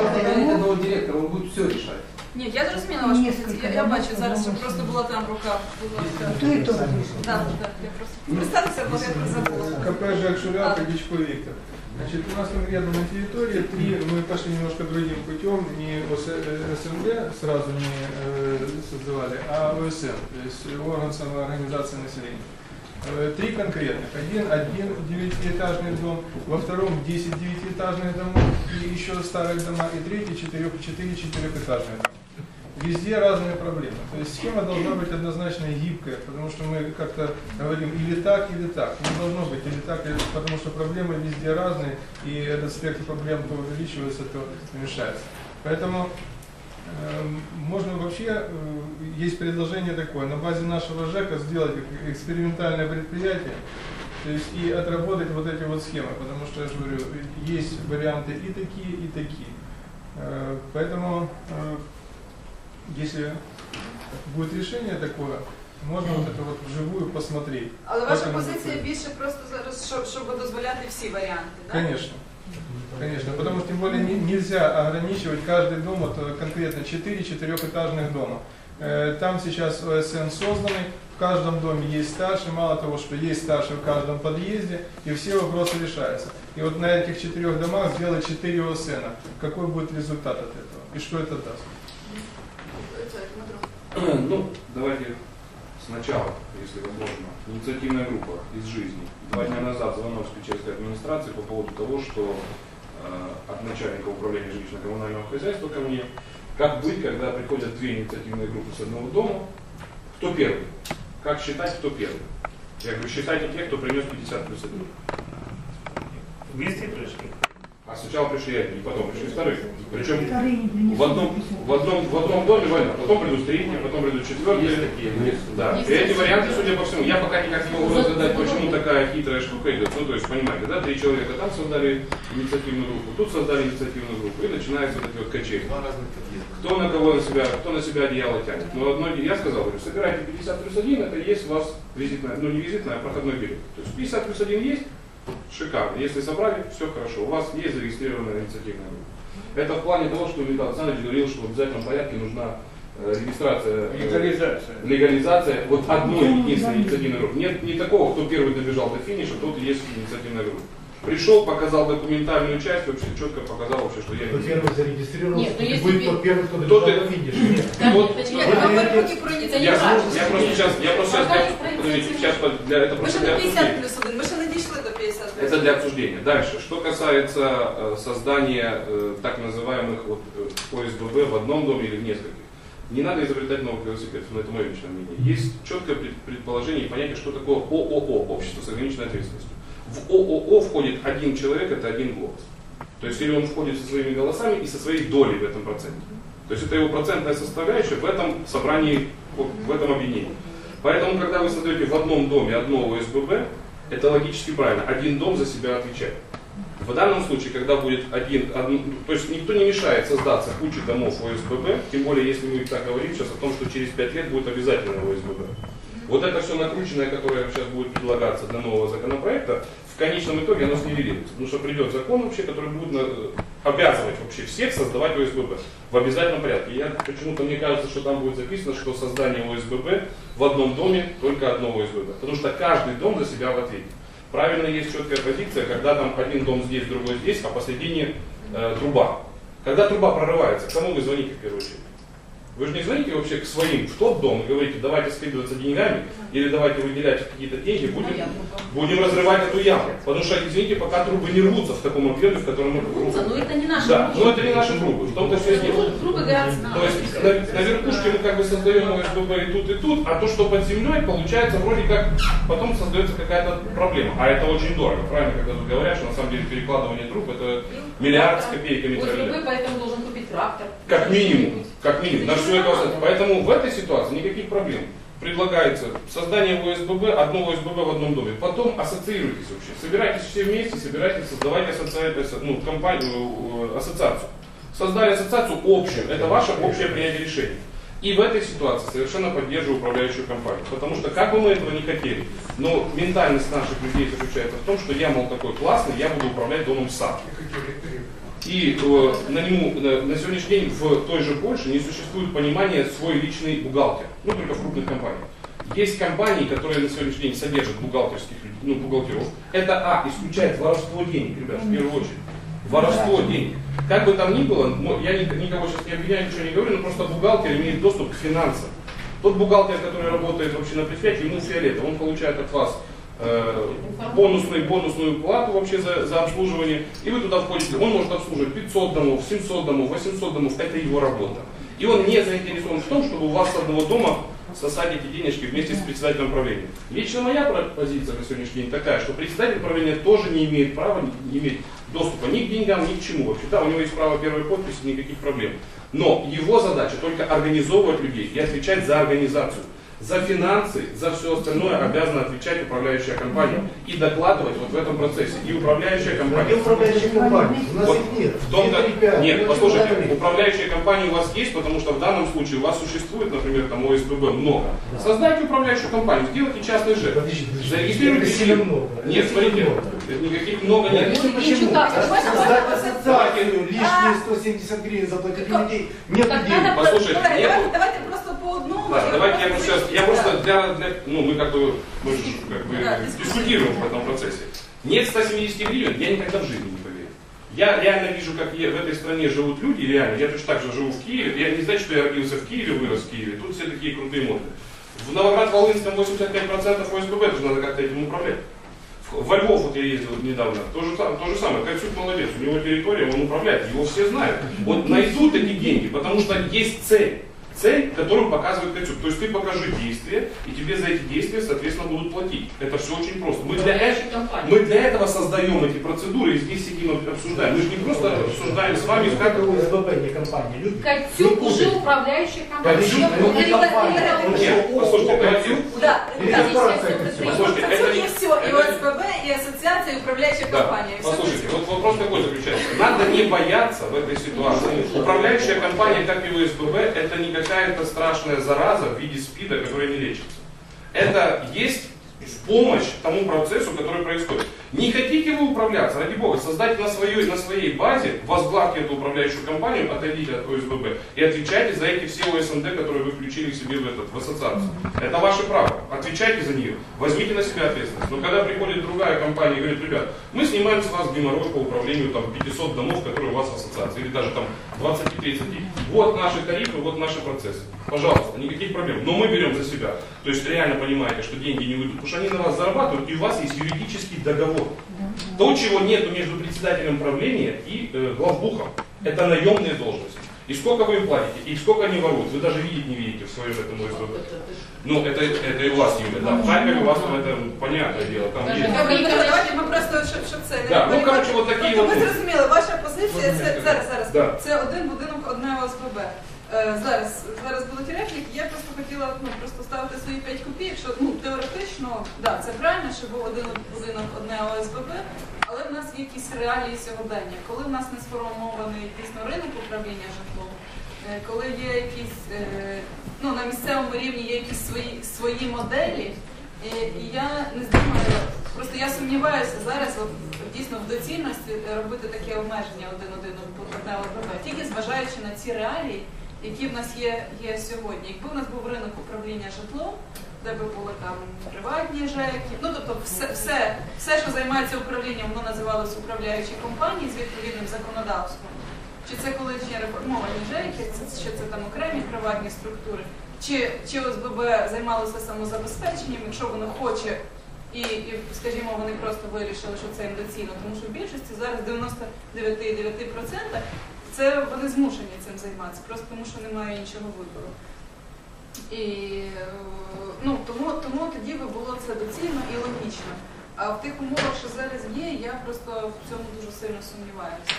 Нет одного директора, он будет все решать. Ні, я зрозуміла вашу Несколько позицію. Я, я бачу домов, зараз, щоб потому просто что- була там рука. Будь ласка. То и то. Так, так, я просто представтеся, бо я про забула. КП Жак Шуряк и Дичко Виктор. Значит, у нас конкретно на территории три, мы пошли немножко другим путем, не ОС- э, СМД сразу не э, создавали, а ОСН, то есть орган самоорганизации населения. Э, Три конкретных. Один, один девятиэтажный дом, во втором 10 девятиэтажных домов и еще старых дома, и третий четырех, четыре четырехэтажных дома. Везде разные проблемы. То есть схема должна быть однозначно гибкая, потому что мы как-то говорим или так, или так. Не должно быть или так, или потому что проблемы везде разные, и этот спектр проблем то увеличивается, то уменьшается. Поэтому можно вообще, э, есть предложение такое, на базе нашего ЖЭКа сделать как экспериментальное предприятие, то есть и отработать вот эти вот схемы, потому что, я же говорю, есть варианты и такие, и такие. Э, Поэтому, э, если будет решение такое, можно вот это вот вживую посмотреть. Але ваша Как оно позиція будет. більше просто зараз, щоб, щоб дозволяти всі варіанти, так? Конечно. Конечно, потому что тем более не- нельзя ограничивать каждый дом, вот э, конкретно 4 четырехэтажных дома. Э, Там сейчас ОСН созданы, в каждом доме есть старший, мало того, что есть старший в каждом подъезде, и все вопросы решаются. И вот на этих четырех домах сделать 4 ОСН. Какой будет результат от этого? И что это даст? Ну, давайте сначала, если возможно, инициативная группа из жизни. Два дня назад звонок с Печерской администрации по поводу того, что э, от начальника управления жилищно-коммунального хозяйства ко мне, как быть, когда приходят две инициативные группы с одного дома, кто первый? Как считать, кто первый? Я говорю, считайте тех, кто принес 50 плюс 1. Вместе пришли? А сначала пришли одни, потом пришли вторые. Причем Вторые не принесли. в одном, в одном, в одном доме война, потом придут третьи, потом придут четвертые. Есть такие, есть. Да, и эти варианты, судя по всему, я пока никак не могу разгадать, почему такая хитрая штука идет. Ну, то есть, понимаете, да, три человека там создали инициативную группу, тут создали инициативную группу, и начинается вот эти вот качели. Два разных подъезда. Кто на кого на себя, кто на себя одеяло тянет. Но одно, я сказал, говорю, собирайте 50 плюс 1, это есть у вас визитная, ну не визитная, а проходной билет. То есть 50 плюс 1 есть, шикарно. Если собрали, все хорошо. У вас есть зарегистрированная инициативная группа. Это в плане того, что Виталий Александрович говорил, что в обязательном порядке нужна э, регистрация. э, Легализация. легализация вот одной единственной инициативной группы. Нет не такого, кто первый добежал до финиша, тот и есть инициативная группа. Пришел, показал документальную часть, вообще четко показал вообще, что я Кто не первый зарегистрировался, Нет, ну если будет ты- тот первый, кто добежал до финиша. Нет. Вот. я, просто сейчас, я просто сейчас, для, подождите, сейчас для, это просто для не 50 обсуждения. Это для обсуждения. Дальше, что касается э, создания э, так называемых вот, э, ОСББ в одном доме или в нескольких. Не надо изобретать новый велосипед, но это мое личное мнение. Есть четкое пред- предположение и понятие, что такое ООО, общество с ограниченной ответственностью. В ООО входит один человек, это один голос. То есть или он входит со своими голосами и со своей долей в этом проценте. То есть это его процентная составляющая в этом собрании, в этом объединении. Поэтому, когда вы создаете в одном доме одно ОСББ, это логически правильно. Один дом за себя отвечает. В данном случае, когда будет один, одн- то есть никто не мешает создаться куче домов ОСББ, тем более, если мы так говорим сейчас о том, что через 5 лет будет обязательно ОСББ. Вот это все накрученное, которое сейчас будет предлагаться для нового законопроекта, в конечном итоге оно снивелируется. Потому что придет закон вообще, который будет на- обязывать вообще всех создавать ОСББ в обязательном порядке. Я почему-то мне кажется, что там будет записано, что создание ОСББ в одном доме только одно ОСББ. Потому что каждый дом за себя в ответе. Правильно есть четкая позиция, когда там один дом здесь, другой здесь, а посередине э, труба. Когда труба прорывается, кому вы звоните в первую очередь? Вы же не звоните вообще к своим в тот дом и говорите, давайте скидываться деньгами, или давайте выделять какие-то деньги, будем, будем разрывать эту яму. Потому что, извините, пока трубы не рвутся в таком объеме, в котором мы Рвутся, но это не наши Да, трубы. но это не наши трубы, в том-то все дело. Трубы- горят То есть на, на верхушке мы как бы создаем ОСББ и тут, и тут, а то, что под землей, получается вроде как потом создается какая-то проблема. А это очень дорого, правильно, когда тут говорят, что на самом деле перекладывание труб это миллиард с копейками тролля. ОСББ поэтому должен трактор. Как минимум, как минимум. На все это остается. Поэтому в этой ситуации никаких проблем. Предлагается создание ОСББ, одно ОСББ в одном доме. Потом ассоциируйтесь вообще. Собирайтесь все вместе, собирайтесь, создавайте ассоциацию, ну, компанию, э, ассоциацию. Создали ассоциацию общую. Это ваше общее принятие решений. И в этой ситуации совершенно поддерживаю управляющую компанию. Потому что как бы мы этого не хотели, но ментальность наших людей заключается в том, что я, мол, такой классный, я буду управлять домом сам. И э, на, нему, на, на сегодняшний день в той же Польше не существует понимания свой личный бухгалтер. Ну, только в крупных компаниях. Есть компании, которые на сегодняшний день содержат бухгалтерских ну, бухгалтеров. Это, а, исключает воровство денег, ребят, в первую очередь. Воровство денег. Как бы там ни было, я ни- никого сейчас не обвиняю, ничего не говорю, но просто бухгалтер имеет доступ к финансам. Тот бухгалтер, который работает вообще на предприятии, ему фиолетово, он получает от вас бонусную, бонусную плату вообще за, за обслуживание, и вы туда входите. Он может обслуживать 500 домов, 700 домов, 800 домов, это его работа. И он не заинтересован в том, чтобы у вас с одного дома сосать эти денежки вместе с председателем правления. Лично моя позиция на сегодняшний день такая, что председатель правления тоже не имеет права, не имеет доступа ни к деньгам, ни к чему вообще. Да, у него есть право первой подписи, никаких проблем. Но его задача только организовывать людей и отвечать за организацию. За финансы, за все остальное обязана отвечать управляющая компания и докладывать вот в этом процессе. И управляющая Где компания. управляющие компании? У нас Вот их нет. В том-то, Нет, ребят, нет, послушайте, управляющая компания у вас есть, потому что в данном случае у вас существует, например, там ОСББ много. Создайте управляющую компанию, сделайте частный ЖЭК. Зарегистрируйте. Нет, смотрите, много. Никаких много Я нет. объясню, почему. ассоциацию, А. лишние 170 гривен заплатить Так, людей. Нет надо Послушайте, давайте, давайте просто по одному. Да, давайте я просто сейчас, я просто для, для- ну мы как бы, мы же как бы Да, дискутируем в этом процессе. Нет 170 гривен, я никогда в жизни не поверю. Я реально вижу, как в этой стране живут люди, реально, я точно так же живу в Киеве, я не знаю, что я родился в Киеве, вырос в Киеве, тут все такие крутые модные. В Новоград-Волынском 85% ОСББ, это же надо как-то этим управлять. Во Львов вот я ездил недавно, то же, сам- то же самое, Кольцук молодец, у него территория, он управляет, его все знают. Вот найдут эти деньги, потому что есть цель. Цель, которую показывает Кольцук. То есть ты покажи действия, и тебе за эти действия, соответственно, будут платить. Это все очень просто. Мы для, компания. мы для этого создаем эти процедуры и здесь сидим и обсуждаем. Мы же не просто обсуждаем с вами, как Это УСББ, не компания. Люди. Кольцюк уже управляющая компания. Кольцюк, Что ну, не это? компания. Это- Нет, послушайте, Кольцук, Да, это не- это- ОСББ, і асоціація, і управляюча Да. компанія. І все Послушайте, це. вот вопрос какой заключается. Надо не бояться в этой ситуации. Управляющая компания, как и УСББ, это не какая-то страшная зараза в виде СПИДа, которая не лечится. Это есть в помощь тому процессу, который происходит. Не хотите вы управляться, ради бога, создайте на своей, на своей базе, возглавьте эту управляющую компанию, отойдите от ОСББ и отвечайте за эти все ОСНД, которые вы включили себе в, этот, в ассоциацию. Это ваше право. Отвечайте за нее. Возьмите на себя ответственность. Но когда приходит другая компания и говорит, ребят, мы снимаем с вас геморрой по управлению там, 500 домов, которые у вас в ассоциации, или даже там 20-30. Вот наши тарифы, вот наши процессы. Пожалуйста, никаких проблем. Но мы берем за себя. То есть реально понимаете, что деньги не уйдут, потому что они на вас зарабатывают, и у вас есть юридический договор То, чего нету между председателем правления и э, главбухом, это наемные должности. И сколько вы им платите, и сколько они воруют, вы даже видеть не видите в своем этом ОСББ. Ну, это, это и у вас, Юля, да. В Харькове у вас это понятное дело, там Даже есть. как- Добре, Ігор, давайте ми просто, щоб, щоб це не Да, ну, перебивати. коротше, от такі Тобто от, Ми ну. зрозуміли, ваша позиція, це, зараз, зараз, Да. це один будинок, одне ОСББ. Е, зараз, зараз будуть репліки, я просто хотіла ну, просто ставити свої 5 копійок, що ну, теоретично, да, це правильно, що був один будинок, одне ОСББ, але в нас є якісь реалії сьогодення. Коли в нас не сформований дійсно ринок управління житлом, е, коли є якісь, е, ну, на місцевому рівні є якісь свої, свої моделі, і, і я не знаю, просто я сумніваюся зараз дійсно в доцільності робити таке обмеження один-один одне ОСББ, тільки зважаючи на ці реалії, які в нас є, є сьогодні. Якби в нас був ринок управління житлом, де би були там приватні ЖЕКи, ну тобто все, все, все, що займається управлінням, воно називалось управляючі компанії з відповідним законодавством. Чи це колишні реформовані ЖЕКи, чи це там окремі приватні структури, чи, чи ОСББ займалося самозабезпеченням, якщо воно хоче, і, і, скажімо, вони просто вирішили, що це їм тому що в більшості зараз 99,9% це вони змушені цим займатися, просто тому що немає іншого вибору. І е, ну, тому, тому тоді би було це доцільно і логічно. А в тих умовах, що зараз є, я просто в цьому дуже сильно сумніваюся.